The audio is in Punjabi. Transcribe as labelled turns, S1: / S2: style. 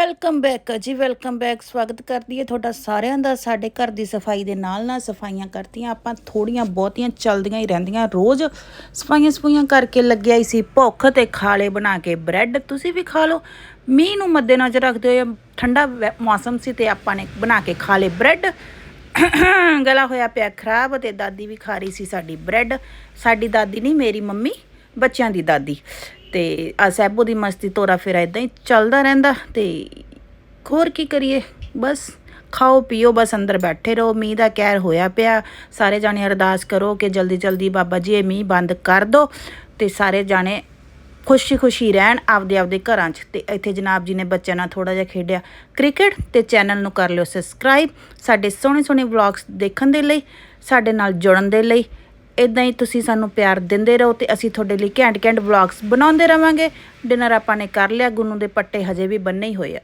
S1: ਵੈਲਕਮ ਬੈਕ ਜੀ ਵੈਲਕਮ ਬੈਕ ਸਵਾਗਤ ਕਰਦੀ ਹੈ ਤੁਹਾਡਾ ਸਾਰਿਆਂ ਦਾ, ਸਾਡੇ ਘਰ ਦੀ ਸਫ਼ਾਈ ਦੇ ਨਾਲ ਨਾਲ ਸਫਾਈਆਂ ਕਰਤੀਆਂ ਆਪਾਂ ਥੋੜੀਆਂ ਬਹੁਤੀਆਂ ਚਲਦੀਆਂ ਹੀ ਰਹਿੰਦੀਆਂ। ਰੋਜ਼ ਸਫਾਈਆਂ ਸਫਾਈਆਂ ਕਰਕੇ ਲੱਗਿਆ ਹੀ ਸੀ ਭੁੱਖ ਤੇ ਖਾਲੇ ਬਣਾ ਕੇ ਬ੍ਰੈਡ। ਤੁਸੀਂ ਵੀ ਖਾ ਲਓ। ਮੀਂਹ ਨੂੰ ਮੱਦੇਨਜ਼ਰ ਰੱਖਦੇ ਹੋਏ ਠੰਡਾ ਵੈ- ਮੌਸਮ ਸੀ ਤੇ ਆਪਾਂ ਨੇ ਬਣਾ ਕੇ ਖਾ ਲਏ ਬ੍ਰੈਡ। ਗਲਾ ਹੋਇਆ ਪਿਆ ਖਰਾਬ ਤੇ ਦਾਦੀ ਵੀ ਖਾ ਰਹੀ ਸੀ ਸਾਡੀ ਬ੍ਰੈਡ। ਸਾਡੀ ਦਾਦੀ ਨਹੀਂ, ਮੇਰੀ ਮੰਮੀ, ਬੱਚਿਆਂ ਦੀ ਦਾਦੀ। ਤੇ ਆ ਸਹਿਬੋ ਦੀ ਮਸਤੀ ਤੋਰਾ ਫੇਰਾ ਇਦਾਂ ਹੀ ਚੱਲਦਾ ਰਹਿੰਦਾ ਤੇ ਹੋਰ ਕੀ ਕਰੀਏ? ਬਸ ਖਾਓ, ਪੀਓ, ਬਸ ਅੰਦਰ ਬੈਠੇ ਰਹੋ। ਮੀਂਹ ਦਾ ਕਹਿਰ ਹੋਇਆ ਪਿਆ। ਸਾਰੇ ਜਾਣੇ ਅਰਦਾਸ ਕਰੋ ਕਿ ਜਲਦੀ ਜਲਦੀ ਬਾਬਾ ਜੀ ਇਹ ਮੀਂਹ ਬੰਦ ਕਰ ਦਿਓ ਤੇ ਸਾਰੇ ਜਾਣੇ ਖੁਸ਼ੀ ਖੁਸ਼ੀ ਰਹਿਣ ਆਪਦੇ ਆਪਦੇ ਘਰਾਂ 'ਚ। ਤੇ ਇੱਥੇ ਜਨਾਬ ਜੀ ਨੇ ਬੱਚਿਆਂ ਨਾਲ ਥੋੜਾ ਜਿਹਾ ਖੇਡਿਆ ਕ੍ਰਿਕਟ ਤੇ ਚੈਨਲ ਨੂੰ ਕਰ ਲਿਓ ਸਬਸਕ੍ਰਾਈਬ। ਸਾਡੇ ਸੋਹਣੇ ਸੋਹਣੇ ਵਲੌਗਸ ਦੇਖਣ ਦੇ ਲਈ, ਸਾਡੇ ਨਾਲ ਜੁੜਨ ਦੇ ਲਈ। ਇਦਾਂ ਹੀ ਤੁਸੀਂ ਸਾਨੂੰ ਪਿਆਰ ਦਿੰਦੇ ਰਹੋ ਤੇ ਅਸੀਂ ਤੁਹਾਡੇ ਲਈ ਘੈਂਟ ਘੈਂਟ ਵਲੌਗਸ ਬਣਾਉਂਦੇ ਰਵਾਂਗੇ। ਡਿਨਰ ਆਪਾਂ ਨੇ ਕਰ ਲਿਆ, ਗੁੰਨੂ ਦੇ ਪੱਟੇ ਹਜੇ ਵੀ ਬੰਨੇ ਹੀ ਹੋਏ ਆ।